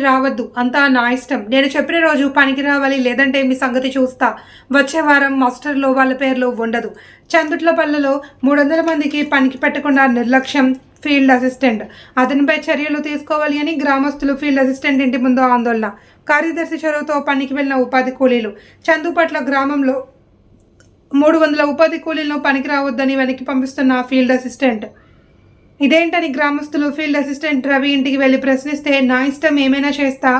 రావద్దు. అంతా నా ఇష్టం. నేను చెప్పిన రోజు పనికి రావాలి లేదంటే మీ సంగతి చూస్తా. వచ్చే వారం మాస్టర్లో వాళ్ళ పేర్లు ఉండదు. చందుట్ల పల్లెలో మూడు వందల మందికి పనికి పెట్టకుండా నిర్లక్ష్యం ఫీల్డ్ అసిస్టెంట్. అతనిపై చర్యలు తీసుకోవాలి అని గ్రామస్తులు ఫీల్డ్ అసిస్టెంట్ ఇంటి ముందు ఆందోళన. కార్యదర్శి చొరవతో పనికి వెళ్ళిన ఉపాధి కూలీలు. చందుపట్ల గ్రామంలో మూడు వందల ఉపాధి కూలీలను పనికి రావద్దని వెనక్కి పంపిస్తున్న ఫీల్డ్ అసిస్టెంట్. ఇదేంటని గ్రామస్తులు ఫీల్డ్ అసిస్టెంట్ రవి ఇంటికి వెళ్ళి ప్రశ్నిస్తే నా ఇష్టం ఏమైనా చేస్తా?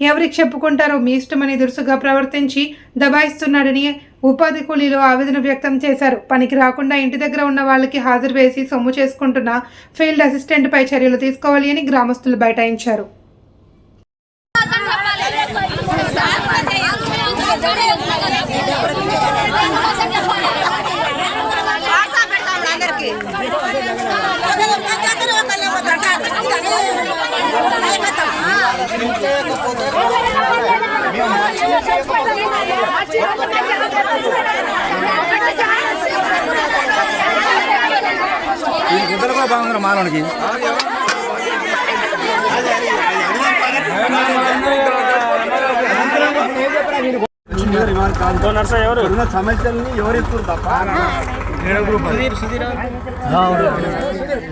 ఎవరికి చెప్పుకుంటారో మీ ఇష్టమని దురుసుగా ప్రవర్తించి దబాయిస్తున్నాడని ఉపాధి కూలీలు ఆవేదన వ్యక్తం చేశారు. పనికి రాకుండా ఇంటి దగ్గర ఉన్న వాళ్ళకి హాజరు వేసి సొమ్ము చేసుకుంటున్న ఫీల్డ్ అసిస్టెంట్పై చర్యలు తీసుకోవాలి అని గ్రామస్తులు బైఠాయించారు. ఈ గుద్దలు కూడా బాగుంది మానవునికి ఉన్న సమస్యల్ని ఎవరిస్తారు తప్ప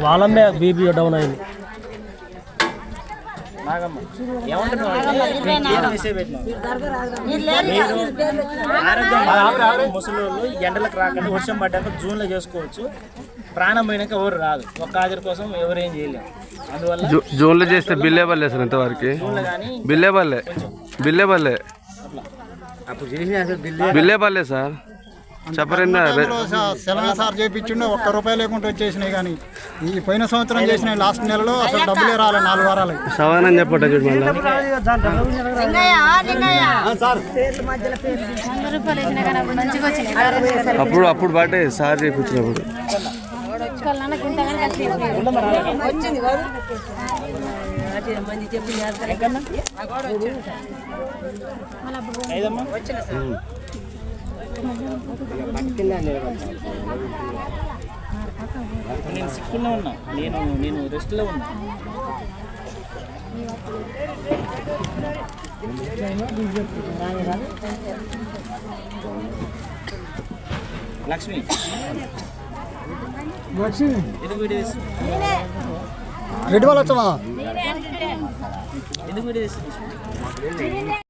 వాళ్ళమ్మే బీపీ డౌన్ అయింది. ఆరోగ్యం ముసలోళ్ళు ఎండలకు రాకుండా వర్షం పడ్డాక జూన్లో చేసుకోవచ్చు. ప్రాణం పోయినాక ఎవరు రాదు. ఒక్క హాజరు కోసం ఎవరేం చేయలేము అందువల్ల జూన్లో చేస్తే బిల్లే పడలేదు సార్ ఇంతవరకు. బిల్లే పడలే. బిల్లే పడలే. అప్పుడు చేసిన బిల్లే పడలే సార్. చెప్పరిందా సెలవు సార్ చేయించిండే ఒక్క రూపాయి లేకుండా వచ్చేసినాయి కానీ ఈ పోయిన సంవత్సరం చేసిన లాస్ట్ నెలలో అసలు డబ్బులే రాలే నాలుగు వారాలు సమానం చెప్పట అప్పుడు అప్పుడు బాటే సార్ చేయించినప్పుడు నేను సిక్కుల్లో ఉన్నా. నేను నేను రెస్ట్లో ఉన్నా. లక్ష్మి. ఎందుకు వీడియో తీసి రెడ్డి వాళ్ళు వచ్చావా ఎందుకు వీడియో